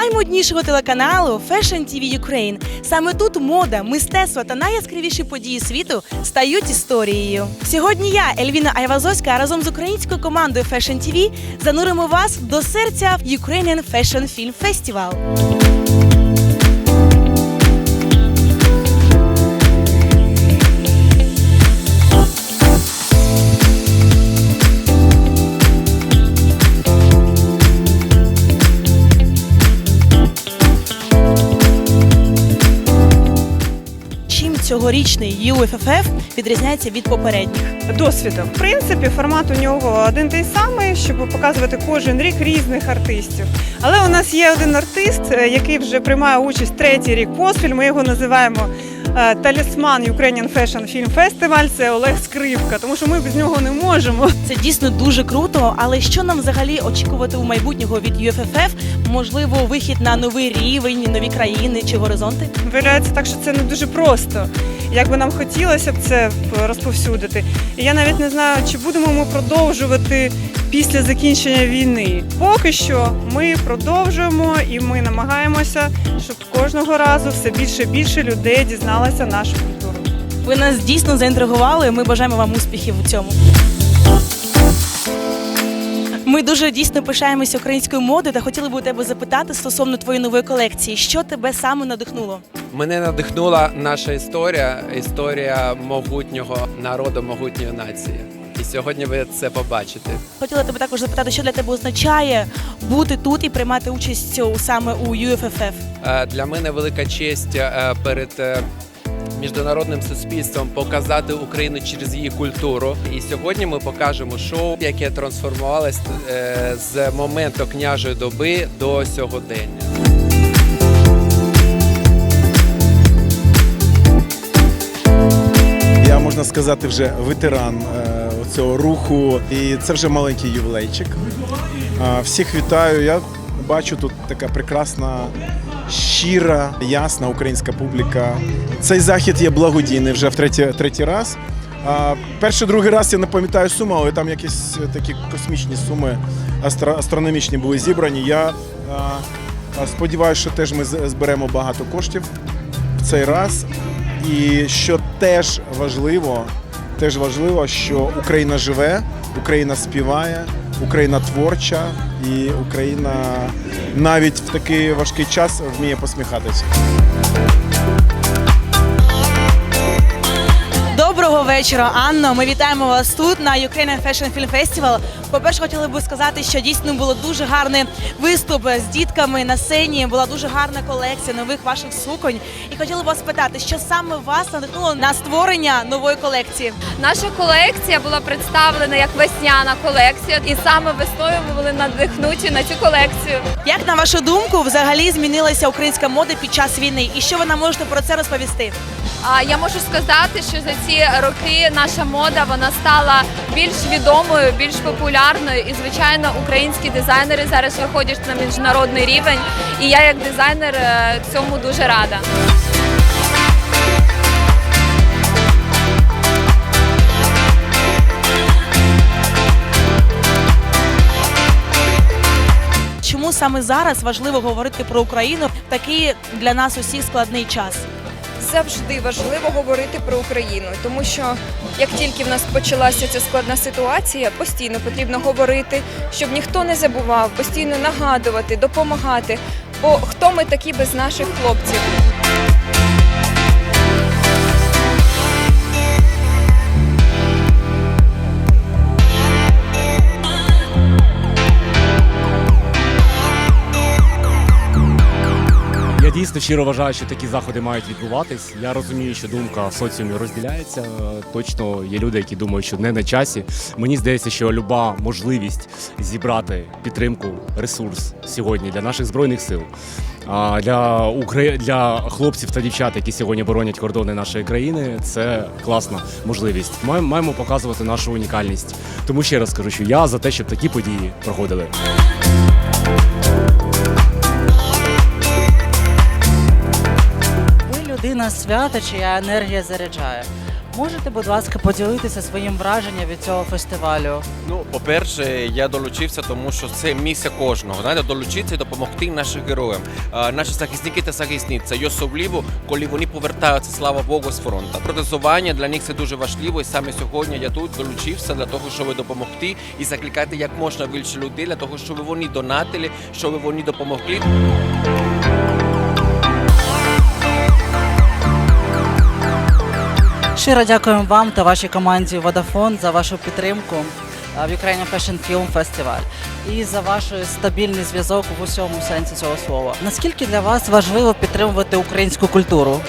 наймоднішого телеканалу Fashion TV Ukraine. Саме тут мода, мистецтво та найяскравіші події світу стають історією. Сьогодні я, Ельвіна Айвазовська, разом з українською командою Fashion TV зануримо вас до серця Ukrainian Fashion Film Festival. Цьогорічний UFFF відрізняється від попередніх? досвідом. В принципі, формат у нього один той самий, щоб показувати кожен рік різних артистів. Але у нас є один артист, е, який вже приймає участь третій рік поспіль. Ми його називаємо талісман Ukrainian Fashion Film Festival. Це Олег Скрипка, тому що ми без нього не можемо. Це дійсно дуже круто. Але що нам взагалі очікувати у майбутнього від UFFF? Можливо, вихід на новий рівень, нові країни чи горизонти? Виявляється так, що це не дуже просто. Як би нам хотілося б це розповсюдити. І я навіть не знаю, чи будемо ми продовжувати після закінчення війни. Поки що ми продовжуємо і ми намагаємося, щоб кожного разу все більше і більше людей дізналося нашу культуру. Ви нас дійсно заінтригували. Ми бажаємо вам успіхів у цьому. Ми дуже дійсно пишаємося українською модою та хотіли б у тебе запитати стосовно твоєї нової колекції, що тебе саме надихнуло? Мене надихнула наша історія, історія могутнього народу, могутньої нації. І сьогодні ви це побачите. Хотіла тебе також запитати, що для тебе означає бути тут і приймати участь саме у UFFF? Е, Для мене велика честь е, перед е, міжнародним суспільством показати Україну через її культуру. І сьогодні ми покажемо шоу, яке трансформувалось з моменту княжої доби до сьогодення. Можна сказати, вже ветеран е, цього руху, і це вже маленький ювілейчик. Е, Всіх вітаю. Я бачу тут така прекрасна, щира, ясна українська публіка. Цей захід є благодійний вже в третій, третій раз. Перший другий раз я не пам'ятаю суму, але там якісь такі космічні суми астро- астрономічні були зібрані. Я сподіваюся, що теж ми зберемо багато коштів в цей раз. І що теж важливо, теж важливо, що Україна живе, Україна співає, Україна творча, і Україна навіть в такий важкий час вміє посміхатися. Вечора, Анно. Ми вітаємо вас тут на Ukrainian Fashion Film Festival. По-перше, хотіли би сказати, що дійсно було дуже гарний виступ з дітками на сцені. Була дуже гарна колекція нових ваших суконь. І хотіла б вас спитати, що саме вас надихнуло на створення нової колекції? Наша колекція була представлена як весняна колекція, і саме весною ми були надихнуті на цю колекцію. Як на вашу думку, взагалі змінилася українська мода під час війни? І що ви нам можете про це розповісти? А я можу сказати, що за ці роки наша мода вона стала більш відомою, більш популярною. І звичайно, українські дизайнери зараз виходять на міжнародний рівень. І я, як дизайнер, е, цьому дуже рада. Саме зараз важливо говорити про Україну в такий для нас усіх складний час? завжди важливо говорити про Україну, тому що як тільки в нас почалася ця складна ситуація, постійно потрібно говорити, щоб ніхто не забував, постійно нагадувати, допомагати. Бо хто ми такі без наших хлопців? Дійсно щиро вважаю, що такі заходи мають відбуватись. Я розумію, що думка соціумі розділяється. Точно є люди, які думають, що не на часі. Мені здається, що люба можливість зібрати підтримку, ресурс сьогодні для наших збройних сил. а Для Украї... для хлопців та дівчат, які сьогодні боронять кордони нашої країни, це класна можливість. Маємо маємо показувати нашу унікальність. Тому ще раз кажу, що я за те, щоб такі події проходили. Людина свята, чия енергія заряджає. Можете, будь ласка, поділитися своїм враженням від цього фестивалю? Ну, по-перше, я долучився, тому що це місія кожного. Знаєте, долучитися і допомогти нашим героям. А, наші захисники та захисниці. І особливо, коли вони повертаються, слава Богу, з фронту. Протезування для них це дуже важливо. І саме сьогодні я тут долучився для того, щоб допомогти і закликати як можна більше людей, для того, щоб вони донатили, щоб вони допомогли. Щиро дякуємо вам та вашій команді Vodafone за вашу підтримку в Ukrainian Fashion Film Festival і за ваш стабільний зв'язок в усьому сенсі цього слова. Наскільки для вас важливо підтримувати українську культуру?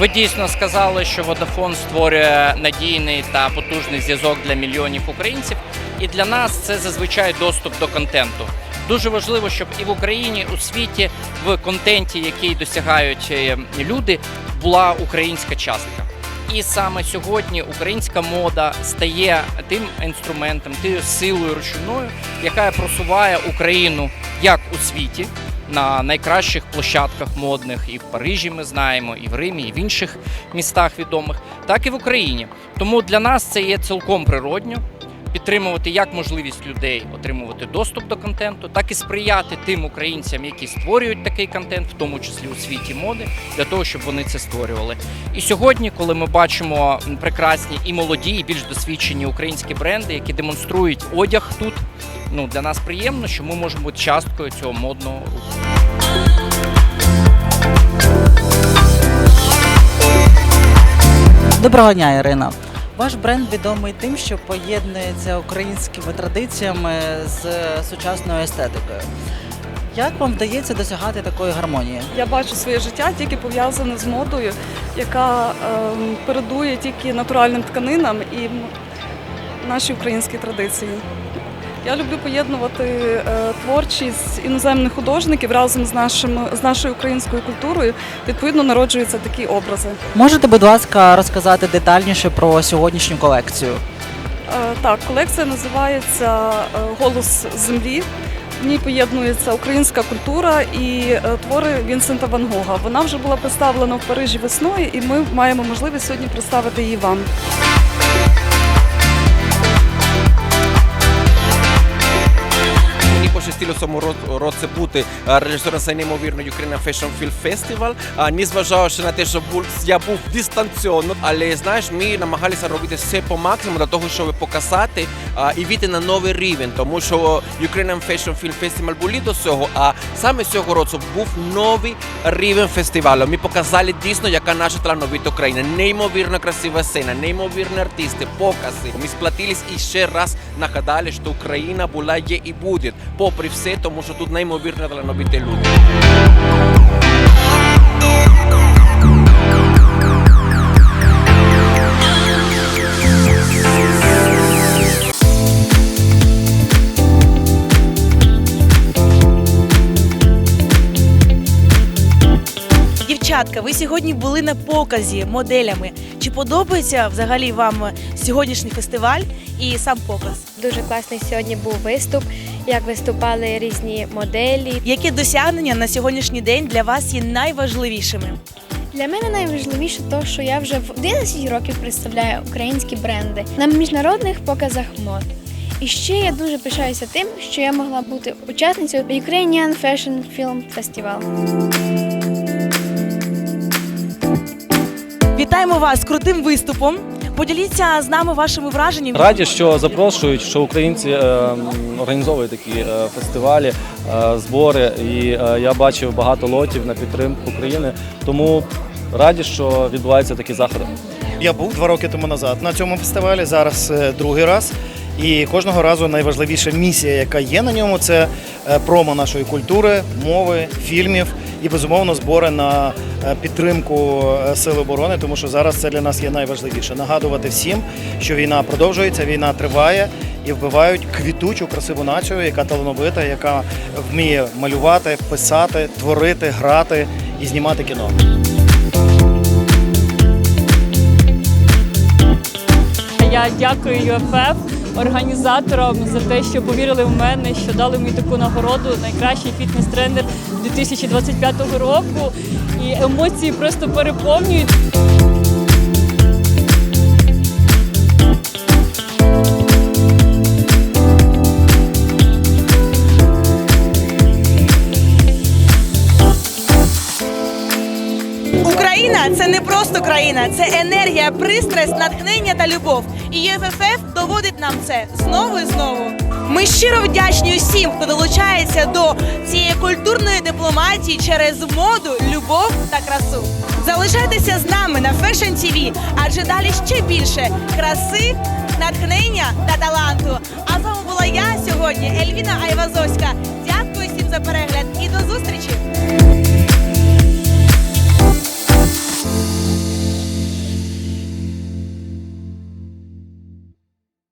Ви дійсно сказали, що Vodafone створює надійний та потужний зв'язок для мільйонів українців, і для нас це зазвичай доступ до контенту. Дуже важливо, щоб і в Україні, у світі, в контенті, який досягають е, люди, була українська частка. І саме сьогодні українська мода стає тим інструментом, тією силою рушиною, яка просуває Україну як у світі, на найкращих площадках модних і в Парижі ми знаємо, і в Римі, і в інших містах відомих, так і в Україні. Тому для нас це є цілком природньо підтримувати як можливість людей отримувати доступ до контенту, так і сприяти тим українцям, які створюють такий контент, в тому числі у світі моди, для того, щоб вони це створювали. І сьогодні, коли ми бачимо прекрасні і молоді, і більш досвідчені українські бренди, які демонструють одяг тут. Ну для нас приємно, що ми можемо бути часткою цього модного руху. Доброго дня, Ірина. Ваш бренд відомий тим, що поєднується українськими традиціями з сучасною естетикою. Як вам вдається досягати такої гармонії? Я бачу своє життя тільки пов'язане з модою, яка е, передує тільки натуральним тканинам і нашій українській традиції. Я люблю поєднувати е, творчість іноземних художників разом з, нашим, з нашою українською культурою. Відповідно, народжуються такі образи. Можете, будь ласка, розказати детальніше про сьогоднішню колекцію? Е, Так, колекція називається е, Голос землі. В ній поєднується українська культура і твори Вінсента Ван Гога. Вона вже була представлена в Парижі весною, і ми маємо можливість сьогодні представити її вам. Мені пощастило цьому році бути а, режисером цього неймовірного Ukrainian Fashion Film Festival. Незважаючи на те, що я був дистанційно, але знаєш, ми намагалися робити все по максимуму для того, щоб показати і війти на новий рівень, тому що Ukrainian Fashion Film Festival були до цього, а саме цього року був новий рівень фестивалю. Ми показали дійсно, яка наша талановита Україна. Неймовірно красива сцена, неймовірні артисти, покази. Ми сплатились і ще раз нагадали, що Україна була, є і буде, попри все, тому що тут неймовірно талановиті люди. Дівчатка, ви сьогодні були на показі моделями. Чи подобається взагалі вам сьогоднішній фестиваль і сам показ? Дуже класний сьогодні був виступ, як виступали різні моделі. Які досягнення на сьогоднішній день для вас є найважливішими? Для мене найважливіше те, що я вже в 11 років представляю українські бренди на міжнародних показах мод. І ще я дуже пишаюся тим, що я могла бути учасницею Ukrainian Fashion Film Festival. Вітаємо вас з крутим виступом. Поділіться з нами вашими враженнями. Раді, що запрошують, що українці е, організовують такі е, фестивалі, е, збори. І е, я бачив багато лотів на підтримку України. Тому раді, що відбуваються такі заходи. Я був два роки тому назад на цьому фестивалі. Зараз другий раз. І кожного разу найважливіша місія, яка є на ньому, це промо нашої культури, мови, фільмів і безумовно збори на підтримку е, сил оборони, тому що зараз це для нас є найважливіше. Нагадувати всім, що війна продовжується, війна триває і вбивають квітучу красиву націю, яка талановита, яка вміє малювати, писати, творити, грати і знімати кіно. Я дякую ЮФФ, організаторам за те, що повірили в мене, що дали мені таку нагороду найкращий фітнес-тренер 2025 року. І емоції просто переповнюють. Україна це не просто країна, це енергія, пристрасть, натхнення та любов. І ЄФФ доводить нам це знову і знову. Ми щиро вдячні усім, хто долучається до цієї культурної дипломатії через моду, любов та красу. Залишайтеся з нами на Fashion TV, адже далі ще більше краси, натхнення та таланту. А з вами була я сьогодні, Ельвіна Айвазовська. Дякую всім за перегляд і до зустрічі!